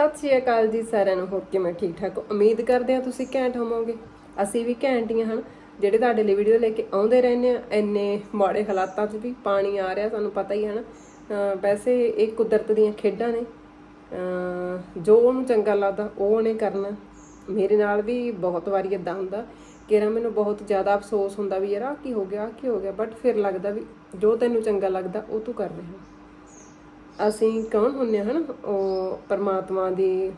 ਸਤਿ ਸ਼੍ਰੀ ਅਕਾਲ ਜੀ ਸਾਰਿਆਂ ਨੂੰ ਹੋਰ ਕਿਵੇਂ ਠੀਕ ਠਾਕ ਉਮੀਦ ਕਰਦੇ ਹਾਂ ਤੁਸੀਂ ਘੈਂਟ ਹੋਵੋਗੇ। ਅਸੀਂ ਵੀ ਘੈਂਟ ਹੀ ਹਾਂ ਹਨ, ਜਿਹੜੇ ਤੁਹਾਡੇ ਲਈ ਵੀਡੀਓ ਲੈ ਕੇ ਆਉਂਦੇ ਰਹਿੰਦੇ ਆ ਇੰਨੇ ਮਾੜੇ ਹਾਲਾਤਾਂ 'ਚ ਵੀ ਪਾਣੀ ਆ ਰਿਹਾ, ਤੁਹਾਨੂੰ ਪਤਾ ਹੀ ਹੈ ਨਾ। ਵੈਸੇ ਇਹ ਕੁਦਰਤ ਦੀਆਂ ਖੇਡਾਂ ਨੇ। ਜੋ ਉਹਨੂੰ ਚੰਗਾ ਲੱਗਦਾ, ਉਹ ਉਹਨੇ ਕਰਨਾ। ਮੇਰੇ ਨਾਲ ਵੀ ਬਹੁਤ ਵਾਰੀ ਇਦਾਂ ਹੁੰਦਾ ਕਿ ਨਾ ਮੈਨੂੰ ਬਹੁਤ ਜ਼ਿਆਦਾ ਅਫਸੋਸ ਹੁੰਦਾ ਵੀ ਯਾਰ ਆਹ ਕੀ ਹੋ ਗਿਆ, ਆਹ ਕੀ ਹੋ ਗਿਆ। ਬਟ ਫਿਰ ਲੱਗਦਾ ਵੀ ਜੋ ਤੈਨੂੰ ਚੰਗਾ ਲੱਗਦਾ, ਉਹ ਤੂੰ ਕਰ ਰਿਹਾ। ਅਸੀਂ ਕੌਣ ਹੁੰਨੇ ਹਾਂ ਹਨਾ? ਉਹ ਪਰਮਾਤਮਾ ਦੀ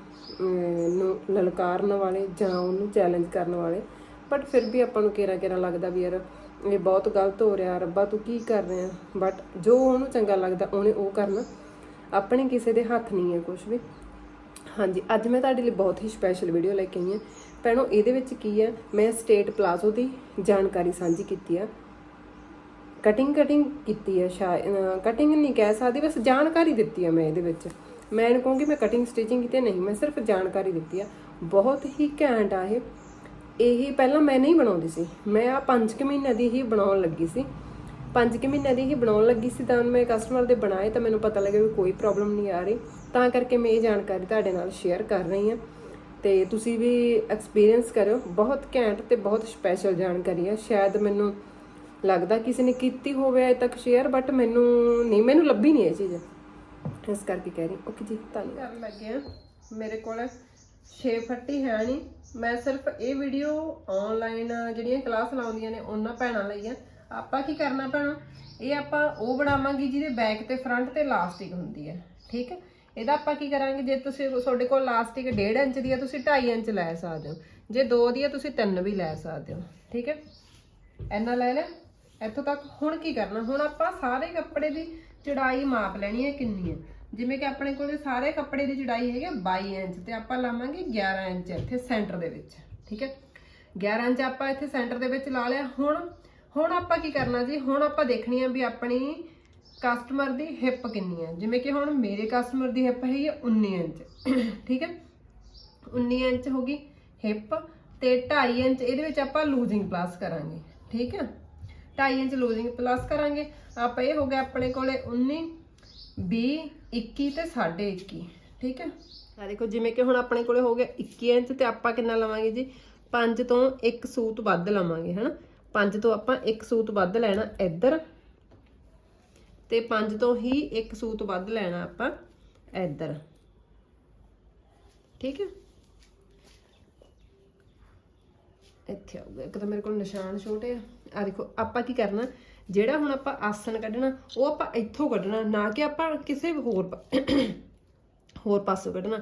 ਨੂੰ ਲਲਕਾਰਨ ਵਾਲੇ ਜਾਂ ਉਹਨੂੰ ਚੈਲੰਜ ਕਰਨ ਵਾਲੇ। ਬਟ ਫਿਰ ਵੀ ਆਪਾਂ ਨੂੰ ਕਿਹੜਾ ਕਿਹੜਾ ਲੱਗਦਾ ਵੀ ਯਾਰ, ਇਹ ਬਹੁਤ ਗਲਤ ਹੋ ਰਿਹਾ, ਰੱਬਾ ਤੂੰ ਕੀ ਕਰ ਰਿਹਾ? ਬਟ ਜੋ ਉਹਨੂੰ ਚੰਗਾ ਲੱਗਦਾ, ਉਹਨੇ ਉਹ ਕਰਨਾ। ਆਪਣੇ ਕਿਸੇ ਦੇ ਹੱਥ ਨਹੀਂ ਹੈ ਕੁਝ ਵੀ। ਹਾਂਜੀ, ਅੱਜ ਮੈਂ ਤੁਹਾਡੇ ਲਈ ਬਹੁਤ ਹੀ ਸਪੈਸ਼ਲ ਵੀਡੀਓ ਲੈ ਕੇ ਆਈ ਹਾਂ। ਭੈਣੋ, ਇਹਦੇ ਵਿੱਚ ਕੀ ਹੈ? ਮੈਂ ਸਟੇਟ ਪਲਾਜ਼ੋ ਦੀ ਜਾਣਕਾਰੀ ਸਾਂਝੀ ਕੀਤੀ ਆ। ਕਟਿੰਗ ਕਟਿੰਗ ਕੀਤੀ ਹੈ ਸ਼ਾਇਦ ਕਟਿੰਗ ਨਹੀਂ ਕਹਿ ਸਕਦੀ, ਬਸ ਜਾਣਕਾਰੀ ਦਿੱਤੀ ਹੈ ਮੈਂ ਇਹਦੇ ਵਿੱਚ। ਮੈਂ ਇਹਨੂੰ ਕਹੂੰਗੀ, ਮੈਂ ਕਟਿੰਗ ਸਟਿਚਿੰਗ ਕੀਤੀ ਨਹੀਂ, ਮੈਂ ਸਿਰਫ ਜਾਣਕਾਰੀ ਦਿੱਤੀ ਆ ਬਹੁਤ ਹੀ ਘੈਂਟ ਆ ਇਹ। ਇਹ ਪਹਿਲਾਂ ਮੈਂ ਨਹੀਂ ਬਣਾਉਂਦੀ ਸੀ। ਮੈਂ ਆ 5 ਕੁ ਮਹੀਨਿਆਂ ਦੀ ਹੀ ਬਣਾਉਣ ਲੱਗੀ ਸੀ। 5 ਕੁ ਮਹੀਨਿਆਂ ਦੀ ਹੀ ਬਣਾਉਣ ਲੱਗੀ ਸੀ, ਤਾਂ ਮੈਂ ਕਸਟਮਰ ਦੇ ਬਣਾਏ, ਤਾਂ ਮੈਨੂੰ ਪਤਾ ਲੱਗਿਆ ਵੀ ਕੋਈ ਪ੍ਰੋਬਲਮ ਨਹੀਂ ਆ ਰਹੀ। ਤਾਂ ਕਰਕੇ ਮੈਂ ਇਹ ਜਾਣਕਾਰੀ ਤੁਹਾਡੇ ਨਾਲ ਸ਼ੇਅਰ ਕਰ ਰਹੀ ਹਾਂ। ਤੇ ਤੁਸੀਂ ਵੀ ਐਕਸਪੀਰੀਅੰਸ ਕਰਿਓ। ਬਹੁਤ ਘੈਂਟ ਤੇ ਬਹੁਤ ਸਪੈਸ਼ਲ ਜਾਣਕਾਰੀ ਹੈ। ਸ਼ਾਇਦ ਮੈਨੂੰ ਲੱਗਦਾ ਕਿਸੇ ਨੇ ਕੀਤੀ ਹੋਵੇ ਅਜੇ ਤੱਕ ਸ਼ੇਅਰ ਬਟ ਮੈਨੂੰ ਨਹੀਂ, ਮੈਨੂੰ ਲੱਭੀ ਨਹੀਂ ਇਹ ਚੀਜ਼। ਇਸ ਕਰਕੇ ਕਹਿ ਰਹੀ ਓਕੇ ਜੀ ਤੁਹਾਨੂੰ ਕਰਨ ਲੱਗੇ ਆ ਮੇਰੇ ਕੋਲ 6 ਫੱਟੀ ਹੈ ਨਹੀਂ। ਮੈਂ ਸਿਰਫ ਇਹ ਵੀਡੀਓ ਆਨਲਾਈਨ ਜਿਹੜੀਆਂ ਕਲਾਸ ਲਾਉਂਦੀਆਂ ਨੇ, ਉਹਨਾਂ ਭੈਣਾਂ ਲਈ ਆ। ਆਪਾਂ ਕੀ ਕਰਨਾ ਭੈਣੋ? ਇਹ ਆਪਾਂ ਉਹ ਬਣਾਵਾਂਗੇ ਜਿਹਦੇ ਬੈਕ ਤੇ ਫਰੰਟ ਤੇ ਲਾਸਟਿਕ ਹੁੰਦੀ ਹੈ। ਠੀਕ ਹੈ? ਇਹਦਾ ਆਪਾਂ ਕੀ ਕਰਾਂਗੇ? ਜੇ ਤੁਸੀਂ ਤੁਹਾਡੇ ਕੋਲ ਲਾਸਟਿਕ 1.5 ਇੰਚ ਦੀ ਹੈ, ਤੁਸੀਂ 2.5 ਇੰਚ ਲੈ ਸਕਦੇ ਹੋ। ਜੇ 2 ਦੀ ਹੈ, ਤੁਸੀਂ 3 ਵੀ ਲੈ ਸਕਦੇ ਹੋ। ਠੀਕ ਹੈ? ਇੰਨਾ ਲੈ ਲਿਆ। ਇੱਥੋਂ ਤੱਕ ਹੁਣ ਕੀ ਕਰਨਾ? ਹੁਣ ਆਪਾਂ ਸਾਰੇ ਕੱਪੜੇ ਦੀ ਚੜਾਈ ਮਾਪ ਲੈਣੀ ਹੈ ਕਿੰਨੀ ਹੈ। ਜਿਵੇਂ ਕਿ ਆਪਣੇ ਕੋਲੇ ਸਾਰੇ ਕੱਪੜੇ ਦੀ ਚੜਾਈ ਹੈਗੀ ਹੈ 22 ਇੰਚ ਤੇ ਆਪਾਂ ਲਾਵਾਂਗੇ 11 ਇੰਚ ਇੱਥੇ ਸੈਂਟਰ ਦੇ ਵਿੱਚ, ਠੀਕ ਹੈ? 11 ਇੰਚ ਆਪਾਂ ਇੱਥੇ ਸੈਂਟਰ ਦੇ ਵਿੱਚ ਲਾ ਲਿਆ। ਹੁਣ ਹੁਣ ਆਪਾਂ ਕੀ ਕਰਨਾ ਜੀ? ਹੁਣ ਆਪਾਂ ਦੇਖਣੀ ਹੈ ਵੀ ਆਪਣੀ ਕਸਟਮਰ ਦੀ ਹਿੱਪ ਕਿੰਨੀ ਹੈ। ਜਿਵੇਂ ਕਿ ਹੁਣ ਮੇਰੇ ਕਸਟਮਰ ਦੀ ਹਿੱਪ ਹੈਗੀ ਹੈ 19 ਇੰਚ, ਠੀਕ ਹੈ? 19 ਇੰਚ ਹੋ ਗਈ ਹਿੱਪ ਤੇ 2.5 ਇੰਚ, ਇਹਦੇ ਵਿੱਚ ਆਪਾਂ ਲੂਜ਼ਿੰਗ ਪਲੱਸ ਕਰਾਂਗੇ, ਠੀਕ ਹੈ? 2.5 ਇੰਚ ਲੂਜ਼ਿੰਗ ਪਲੱਸ ਕਰਾਂਗੇ। ਆਪਾਂ ਇਹ ਹੋ ਗਿਆ ਆਪਣੇ ਕੋਲੇ 19 20 21 ਤੇ 21.5 ਠੀਕ ਹੈ? ਆ ਦੇਖੋ, ਜਿਵੇਂ ਕਿ ਹੁਣ ਆਪਣੇ ਕੋਲੇ ਹੋ ਗਿਆ 21 ਇੰਚ ਤੇ ਆਪਾਂ ਕਿੰਨਾ ਲਵਾਂਗੇ ਜੀ? 5 ਤੋਂ 1 ਸੂਤ ਵੱਧ ਲਵਾਂਗੇ, ਹਨਾ? 5 ਤੋਂ ਆਪਾਂ 1 ਸੂਤ ਵੱਧ ਲੈਣਾ ਇੱਧਰ ਤੇ 5 ਤੋਂ ਹੀ 1 ਸੂਤ ਵੱਧ ਲੈਣਾ ਆਪਾਂ ਇੱਧਰ। ਠੀਕ ਹੈ? ਇੱਥੇ ਆਊਗਾ। ਇੱਕ ਤਾਂ ਮੇਰੇ ਕੋਲ ਨਿਸ਼ਾਨ ਛੋਟੇ ਆ। ਆ ਦੇਖੋ, ਆਪਾਂ ਕੀ ਕਰਨਾ? ਜਿਹੜਾ ਹੁਣ ਆਪਾਂ ਆਸਣ ਕੱਢਣਾ, ਉਹ ਆਪਾਂ ਇੱਥੋਂ ਕੱਢਣਾ, ਨਾ ਕਿ ਆਪਾਂ ਕਿਸੇ ਵੀ ਹੋਰ ਹੋਰ ਪਾਸੋਂ ਕੱਢਣਾ।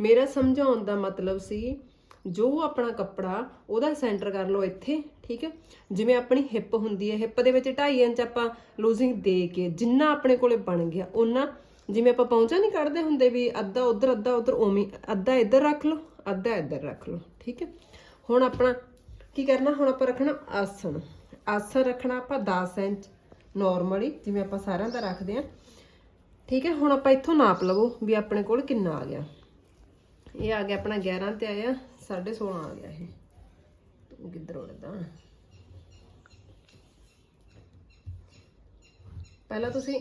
ਮੇਰਾ ਸਮਝਾਉਣ ਦਾ ਮਤਲਬ ਸੀ, ਜੋ ਆਪਣਾ ਕੱਪੜਾ ਉਹਦਾ ਸੈਂਟਰ ਕਰ ਲਓ ਇੱਥੇ, ਠੀਕ ਹੈ ਜਿਵੇਂ ਆਪਣੀ ਹਿੱਪ ਹੁੰਦੀ ਹੈ, ਹਿੱਪ ਦੇ ਵਿੱਚ 2.5 ਇੰਚ ਆਪਾਂ ਲੂਜ਼ਿੰਗ ਦੇ ਕੇ ਜਿੰਨਾ ਆਪਣੇ ਕੋਲੇ ਬਣ ਗਿਆ ਉਹਨਾਂ ਜਿਵੇਂ ਆਪਾਂ ਪਹੁੰਚਾ ਨਹੀਂ ਕੱਢਦੇ ਹੁੰਦੇ ਵੀ ਅੱਧਾ ਉਧਰ ਅੱਧਾ ਉਧਰ, ਉਵੇਂ ਅੱਧਾ ਇੱਧਰ ਰੱਖ ਲਓ, ਅੱਧਾ ਇੱਧਰ ਰੱਖ ਲਓ, ਠੀਕ ਹੈ ਹੁਣ ਆਪਣਾ ਕੀ ਕਰਨਾ, ਹੁਣ ਆਪਾਂ ਰੱਖਣਾ ਆਸਣ। ਆਸਣ ਰੱਖਣਾ ਆਪਾਂ 10 ਇੰਚ ਨਾਰਮਲੀ ਜਿਵੇਂ ਆਪਾਂ ਸਾਰਿਆਂ ਦਾ ਰੱਖਦੇ ਆ ਠੀਕ ਹੈ, ਹੁਣ ਆਪਾਂ ਇੱਥੋਂ ਨਾਪ ਲਵੋ ਵੀ ਆਪਣੇ ਕੋਲ ਕਿੰਨਾ ਆ ਗਿਆ। ਇਹ ਆ ਗਿਆ ਆਪਣਾ 11 ਤੇ ਆਇਆ 16.5 ਆ ਗਿਆ ਇਹ। ਕਿੱਧਰ ਉੜਦਾ? ਪਹਿਲਾਂ ਤੁਸੀਂ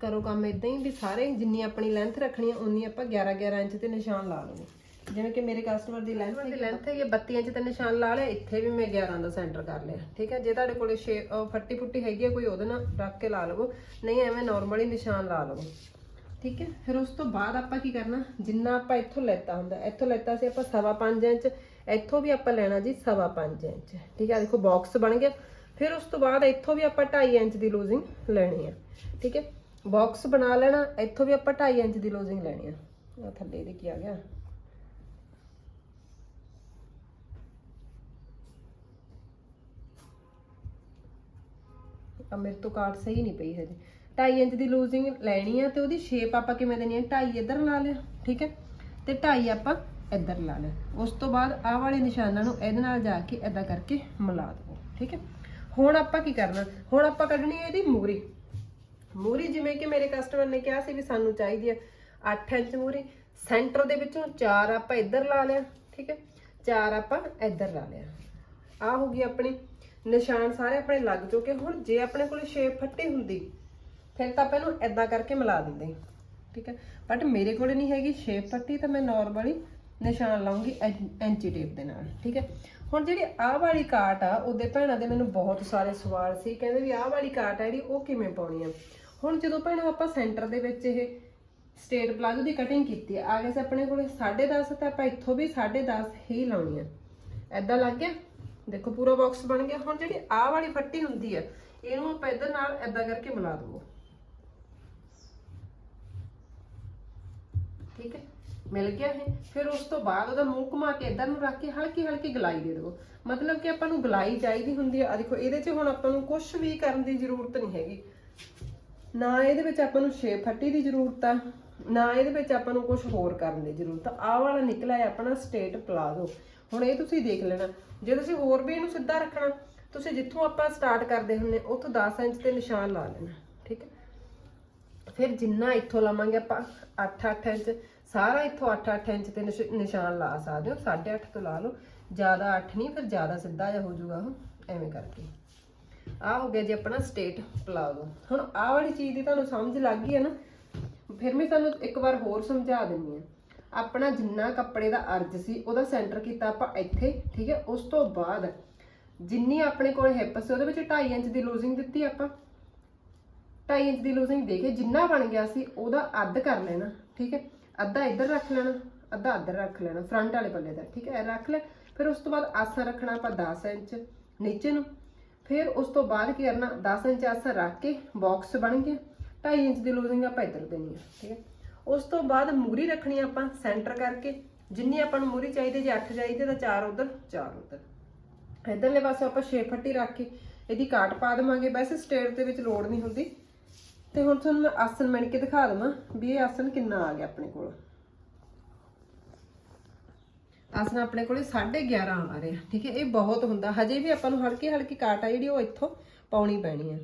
ਕਰੋ ਕੰਮ ਇਦਾਂ ਹੀ ਵੀ ਸਾਰੇ ਜਿੰਨੀ ਆਪਣੀ ਲੈਂਥ ਰੱਖਣੀ ਹੈ ਉਨੀ ਆਪਾਂ 11 11 ਇੰਚ ਤੇ ਨਿਸ਼ਾਨ ਲਾ ਲਵਾਂਗੇ ਜਿਵੇਂ ਕਿ ਮੇਰੇ ਕਸਟਮਰ ਦੀ ਲੈਂਥ ਦੀ ਲੈਂਥ ਹੈ ਇਹ 32 ਇੰਚ ਤੇ ਨਿਸ਼ਾਨ ਲਾ ਲਿਆ ਇੱਥੇ ਵੀ ਮੈਂ 11 ਦਾ ਸੈਂਟਰ ਕਰ ਲਿਆ। ਠੀਕ ਹੈ ਜੇ ਤੁਹਾਡੇ ਕੋਲੇ ਅਹ ਫੱਟੀ ਫੁੱਟੀ ਹੈਗੀ ਹੈ ਕੋਈ ਉਹਦੇ ਨਾਲ ਰੱਖ ਕੇ ਲਾ ਲਵੋ। ਨਹੀਂ ਐਵੇਂ ਨਾਰਮਲੀ ਨਿਸ਼ਾਨ ਲਾ ਲਵੋ। ਠੀਕ ਹੈ ਫਿਰ ਉਸ ਤੋਂ ਬਾਅਦ ਆਪਾਂ ਕੀ ਕਰਨਾ? ਜਿੰਨਾ ਆਪਾਂ ਇੱਥੋਂ ਲੈਤਾ ਹੁੰਦਾ ਇੱਥੋਂ ਲੈਤਾ ਸੀ ਆਪਾਂ ਸਵਾ ਪੰਜ ਇੰਚ ਇੱਥੋਂ ਵੀ ਆਪਾਂ ਲੈਣਾ ਜੀ ਸਵਾ ਪੰਜ ਇੰਚ। ਠੀਕ ਹੈ ਦੇਖੋ ਬਾਕਸ ਬਣ ਗਿਆ। ਫਿਰ ਉਸ ਤੋਂ ਬਾਅਦ ਇੱਥੋਂ ਵੀ ਆਪਾਂ 2.5 ਇੰਚ ਦੀ ਲੂਜ਼ਿੰਗ ਲੈਣੀ ਹੈ ਠੀਕ ਹੈ ਬਾਕਸ ਬਣਾ ਲੈਣਾ ਇੱਥੋਂ ਵੀ ਆਪਾਂ 2.5 ਇੰਚ ਦੀ ਲੂਜ਼ਿੰਗ ਲੈਣੀ ਹੈ ਆ ਥੱਲੇ ਇਹਦੇ ਕੀ ਆ ਗਿਆ? ਆ ਮੇਰੇ ਤੋਂ ਕਾਰਡ ਸਹੀ ਨਹੀਂ ਪਈ ਹਜੇ। 2.5 ਇੰਚ ਦੀ ਲੂਜ਼ਿੰਗ ਲੈਣੀ ਆ ਤੇ ਉਹਦੀ ਸ਼ੇਪ ਆਪਾਂ ਕਿਵੇਂ ਦੇਣੀ ਹੈ 2.5 ਇੱਧਰ ਲਾ ਲਿਆ, ਠੀਕ ਹੈ? ਤੇ 2.5 ਆਪਾਂ ਇੱਧਰ ਲਾ ਲਿਆ। ਉਸ ਤੋਂ ਬਾਅਦ ਆਹ ਵਾਲੇ ਨਿਸ਼ਾਨਾਂ ਨੂੰ ਇਹਦੇ ਨਾਲ ਜਾ ਕੇ ਇਦਾਂ ਕਰਕੇ ਮਿਲਾ ਦਵੋ, ਠੀਕ ਹੈ? ਹੁਣ ਆਪਾਂ ਕੀ ਕਰਨਾ? ਹੁਣ ਆਪਾਂ ਕੱਢਣੀ ਹੈ ਇਹਦੀ ਮੂਰੀ। ਮੂਰੀ ਜਿਵੇਂ ਕਿ ਮੇਰੇ ਕਸਟਮਰ ਨੇ ਕਿਹਾ ਸੀ ਵੀ ਸਾਨੂੰ ਚਾਹੀਦੀ ਹੈ 8 ਇੰਚ ਮੂਰੀ। ਸੈਂਟਰ ਦੇ ਵਿੱਚੋਂ 4 ਆਪਾਂ ਇੱਧਰ ਲਾ ਲਿਆ, ਠੀਕ ਹੈ? 4 ਆਪਾਂ ਇੱਧਰ ਲਾ ਲਿਆ। ਆ ਹੋ ਗਈ ਆਪਣੀ ਨਿਸ਼ਾਨ ਸਾਰੇ ਆਪਣੇ ਲੱਗ ਚੁੱਕੇ ਹੁਣ, ਜੇ ਆਪਣੇ ਕੋਲ ਸ਼ੇਪ ਫੱਟੀ ਹੁੰਦੀ, ਫਿਰ ਤਾਂ ਆਪਾਂ ਇਹਨੂੰ ਐਦਾਂ ਕਰਕੇ ਮਿਲਾ ਦਿੰਦੇ। ਠੀਕ ਹੈ? ਬਟ ਮੇਰੇ ਕੋਲ ਨਹੀਂ ਹੈਗੀ ਸ਼ੇਪ ਫੱਟੀ, ਤਾਂ ਮੈਂ ਨਾਰਮਲੀ ਨਿਸ਼ਾਨ ਲਾਉਂਗੀ ਐਂਚੀ ਟੇਪ ਦੇ ਨਾਲ। ਠੀਕ ਹੈ? ਹੁਣ ਜਿਹੜੀ ਆਹ ਵਾਲੀ ਕਾਟ ਆ, ਉਹਦੇ ਭੈਣਾਂ ਦੇ ਮੈਨੂੰ ਬਹੁਤ ਸਾਰੇ ਸਵਾਲ ਸੀ। ਕਹਿੰਦੇ ਵੀ ਆਹ ਵਾਲੀ ਕਾਟ ਆ ਜਿਹੜੀ, ਉਹ ਕਿਵੇਂ ਪਾਉਣੀ ਆ? ਹੁਣ ਜਦੋਂ ਭੈਣਾਂ ਆਪਾਂ ਸੈਂਟਰ ਦੇ ਵਿੱਚ ਇਹ ਸਟੇਟ ਪਲਾਜ਼ੋ ਦੀ ਕਟਿੰਗ ਕੀਤੀ ਆ ਗਏ ਸੀ ਆਪਣੇ ਕੋਲੇ 10.5 ਤਾਂ ਆਪਾਂ ਇੱਥੋਂ ਵੀ 10.5 ਹੀ ਲਾਉਣੀ ਆ। ਐਦਾਂ ਲੱਗ ਗਿਆ? ਦੇਖੋ ਪੂਰਾ ਬਾਕਸ ਬਣ ਗਿਆ। ਹੁਣ ਜਿਹੜੀ ਆਹ ਵਾਲੀ ਫੱਟੀ ਹੁੰਦੀ ਆ ਇਹਨੂੰ ਆਪਾਂ ਇਧਰ ਨਾਲ ਐਦਾਂ ਕਰਕੇ ਮਿਲਾ ਦਵੋ। ਠੀਕ ਹੈ? ਮਿਲ ਗਿਆ ਇਹ। ਫਿਰ ਉਸ ਤੋਂ ਬਾਅਦ ਉਹਦਾ ਮੂੰਹ ਘੁਮਾ ਕੇ ਇਧਰ ਨੂੰ ਰੱਖ ਕੇ ਹਲਕੀ ਹਲਕੀ ਗਲਾਈ ਦੇ ਦਿਓ ਮਤਲਬ ਕਿ ਆਪਾਂ ਨੂੰ ਗਲਾਈ ਚਾਹੀਦੀ ਹੁੰਦੀ ਆ ਦੇਖੋ, ਇਹਦੇ 'ਚ ਹੁਣ ਆਪਾਂ ਨੂੰ ਕੁਝ ਵੀ ਕਰਨ ਦੀ ਜ਼ਰੂਰਤ ਨਹੀਂ ਹੈਗੀ। ਨਾ ਇਹਦੇ ਵਿੱਚ ਆਪਾਂ ਨੂੰ ਸ਼ੇਪ ਫੱਟੀ ਦੀ ਜ਼ਰੂਰਤ ਆ। ਨਾ ਇਹਦੇ ਵਿੱਚ ਆਪਾਂ ਨੂੰ ਕੁਝ ਹੋਰ ਕਰਨ ਦੀ ਜ਼ਰੂਰਤ ਆਹ ਵਾਲਾ ਨਿਕਲਿਆ ਹੈ ਆਪਣਾ ਸਟੇਟ ਪਲਾਜ਼ੋ ਹੁਣ ਇਹ ਤੁਸੀਂ ਦੇਖ ਲੈਣਾ। ਜੇ ਤੁਸੀਂ ਹੋਰ ਵੀ ਇਹਨੂੰ ਸਿੱਧਾ ਰੱਖਣਾ, ਤੁਸੀਂ ਜਿੱਥੋਂ ਆਪਾਂ ਸਟਾਰਟ ਕਰਦੇ ਹੁੰਨੇ, ਉੱਥੋਂ 10 ਇੰਚ ਤੇ ਨਿਸ਼ਾਨ ਲਾ ਲੈਣਾ, ਠੀਕ ਹੈ? ਫਿਰ ਜਿੰਨਾ ਇੱਥੋਂ ਲਾਵਾਂਗੇ ਆਪਾਂ 8-8 ਇੰਚ, ਸਾਰਾ ਇੱਥੋਂ 8-8 ਇੰਚ ਤੇ ਨਿਸ਼ਾਨ ਲਾ ਸਕਦੇ ਹੋ। 8.5 ਤੋਂ ਲਾ ਲਓ। ਜ਼ਿਆਦਾ 8 ਨਹੀਂ, ਫਿਰ ਜ਼ਿਆਦਾ ਸਿੱਧਾ ਜਿਹਾ ਹੋ ਜਾਊਗਾ ਉਹ, ਐਵੇਂ ਕਰਕੇ। ਆਹ ਹੋ ਗਿਆ ਜੀ ਆਪਣਾ ਸਟੇਟ ਪਲਾਜ਼ੋ ਹੁਣ ਆਹ ਵਾਲੀ ਚੀਜ਼ ਦੀ ਤੁਹਾਨੂੰ ਸਮਝ ਲੱਗ ਗਈ ਹੈ ਨਾ? ਫਿਰ ਮੈਂ ਤੁਹਾਨੂੰ ਇੱਕ ਵਾਰ ਹੋਰ ਸਮਝਾ ਦਿੰਦੀ ਆ ਆਪਣਾ ਜਿੰਨਾ ਕੱਪੜੇ ਦਾ ਅਰਜ ਸੀ, ਉਹਦਾ ਸੈਂਟਰ ਕੀਤਾ ਆਪਾਂ ਇੱਥੇ, ਠੀਕ ਹੈ? ਉਸ ਤੋਂ ਬਾਅਦ ਜਿੰਨੀ ਆਪਣੇ ਕੋਲ ਹਿੱਪ ਸੀ, ਉਹਦੇ ਵਿੱਚ 2.5 ਇੰਚ ਦੀ ਲੂਜ਼ਿੰਗ ਦਿੱਤੀ ਆਪਾਂ। 2.5 ਇੰਚ ਦੀ ਲੂਜ਼ਿੰਗ ਦੇ ਕੇ ਜਿੰਨਾ ਬਣ ਗਿਆ ਸੀ, ਉਹਦਾ ਅੱਧ ਕਰ ਲੈਣਾ, ਠੀਕ ਹੈ? ਅੱਧਾ ਇੱਧਰ ਰੱਖ ਲੈਣਾ, ਅੱਧਾ ਇੱਧਰ ਰੱਖ ਲੈਣਾ ਫਰੰਟ ਵਾਲੇ ਪੱਲੇ ਦਾ ਠੀਕ ਹੈ? ਰੱਖ ਲੈ। ਫਿਰ ਉਸ ਤੋਂ ਬਾਅਦ ਆਸਾ ਰੱਖਣਾ ਆਪਾਂ 10 ਇੰਚ ਨੀਚੇ ਨੂੰ। ਫਿਰ ਉਸ ਤੋਂ ਬਾਅਦ ਕੀ ਕਰਨਾ 10 ਇੰਚ ਆਸਾ ਰੱਖ ਕੇ ਬਾਕਸ ਬਣ ਗਿਆ। 2.5 ਇੰਚ ਦੀ ਲੂਜ਼ਿੰਗ ਆਪਾਂ ਇੱਧਰ ਦੇਣੀ ਆ, ਠੀਕ ਹੈ। ਉਸ ਤੋਂ ਬਾਅਦ ਮੂਰੀ ਰੱਖਣੀ ਆਪਾਂ ਸੈਂਟਰ ਕਰਕੇ, ਜਿੰਨੀ ਆਪਾਂ ਨੂੰ ਮੂਰੀ ਚਾਹੀਦੀ ਜੇ 8 ਚਾਹੀਦੀ ਤਾਂ 4 ਉਧਰ 4 ਉਧਰ। ਇਧਰਲੇ ਪਾਸੇ ਆਪਾਂ 6 ਫੱਟੀ ਰੱਖ ਕੇ ਇਹਦੀ ਕਾਟ ਪਾ ਦੇਵਾਂਗੇ। ਵੈਸੇ ਸਟੇਟ ਦੇ ਵਿੱਚ ਲੋੜ ਨਹੀਂ ਹੁੰਦੀ। ਤੇ ਹੁਣ ਤੁਹਾਨੂੰ ਮੈਂ ਆਸਨ ਮਿਣ ਕੇ ਦਿਖਾ ਦਵਾਂ ਵੀ ਇਹ ਆਸਨ ਕਿੰਨਾ ਆ ਗਿਆ ਆਪਣੇ ਕੋਲ। ਆਸਨ ਆਪਣੇ ਕੋਲੇ 11.5 ਆ ਰਿਹਾ ਠੀਕ ਹੈ। ਇਹ ਬਹੁਤ ਹੁੰਦਾ। ਹਜੇ ਵੀ ਆਪਾਂ ਨੂੰ ਹਲਕੀ ਹਲਕੀ ਕਾਟ ਆ ਜਿਹੜੀ ਉਹ ਇੱਥੋਂ ਪਾਉਣੀ ਪੈਣੀ ਹੈ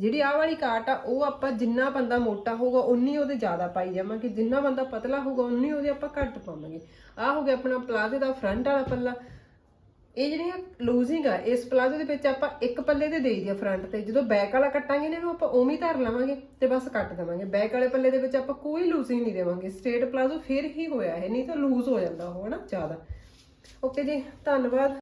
ਜਿਹੜੀ ਆਹ ਵਾਲੀ ਕਾਟ ਆ, ਉਹ ਆਪਾਂ ਜਿੰਨਾ ਬੰਦਾ ਮੋਟਾ ਹੋਊਗਾ ਉਨੀ ਉਹਦੇ ਜ਼ਿਆਦਾ ਪਾਈ ਜਾਵਾਂਗੇ। ਜਿੰਨਾ ਬੰਦਾ ਪਤਲਾ ਹੋਊਗਾ ਉਨੀ ਉਹਦੇ ਆਪਾਂ ਘੱਟ ਪਾਵਾਂਗੇ। ਆਹ ਹੋ ਗਿਆ ਆਪਣਾ ਪਲਾਜ਼ੋ ਦਾ ਫਰੰਟ ਵਾਲਾ ਪੱਲਾ। ਇਹ ਜਿਹੜੀਆਂ ਲੂਜ਼ਿੰਗ ਆ, ਇਸ ਪਲਾਜ਼ੋ ਦੇ ਵਿੱਚ ਆਪਾਂ ਇੱਕ ਪੱਲੇ ਤੇ ਦੇਈ ਦੀ ਫਰੰਟ ਤੇ। ਜਦੋਂ ਬੈਕ ਵਾਲਾ ਕੱਟਾਂਗੇ ਨਾ, ਇਹਨੂੰ ਆਪਾਂ ਉਵੇਂ ਧਰ ਲਵਾਂਗੇ ਤੇ ਬਸ ਕੱਟ ਦੇਵਾਂਗੇ। ਬੈਕ ਵਾਲੇ ਪੱਲੇ ਦੇ ਵਿੱਚ ਆਪਾਂ ਕੋਈ ਲੂਜ਼ਿੰਗ ਨਹੀਂ ਦੇਵਾਂਗੇ। ਸਟ੍ਰੇਟ ਪਲਾਜ਼ੋ ਫਿਰ ਹੀ ਹੋਇਆ ਇਹ, ਨਹੀਂ ਤਾਂ ਲੂਜ਼ ਹੋ ਜਾਂਦਾ ਉਹ, ਹਨਾ, ਜ਼ਿਆਦਾ। ਓਕੇ ਜੀ, ਧੰਨਵਾਦ।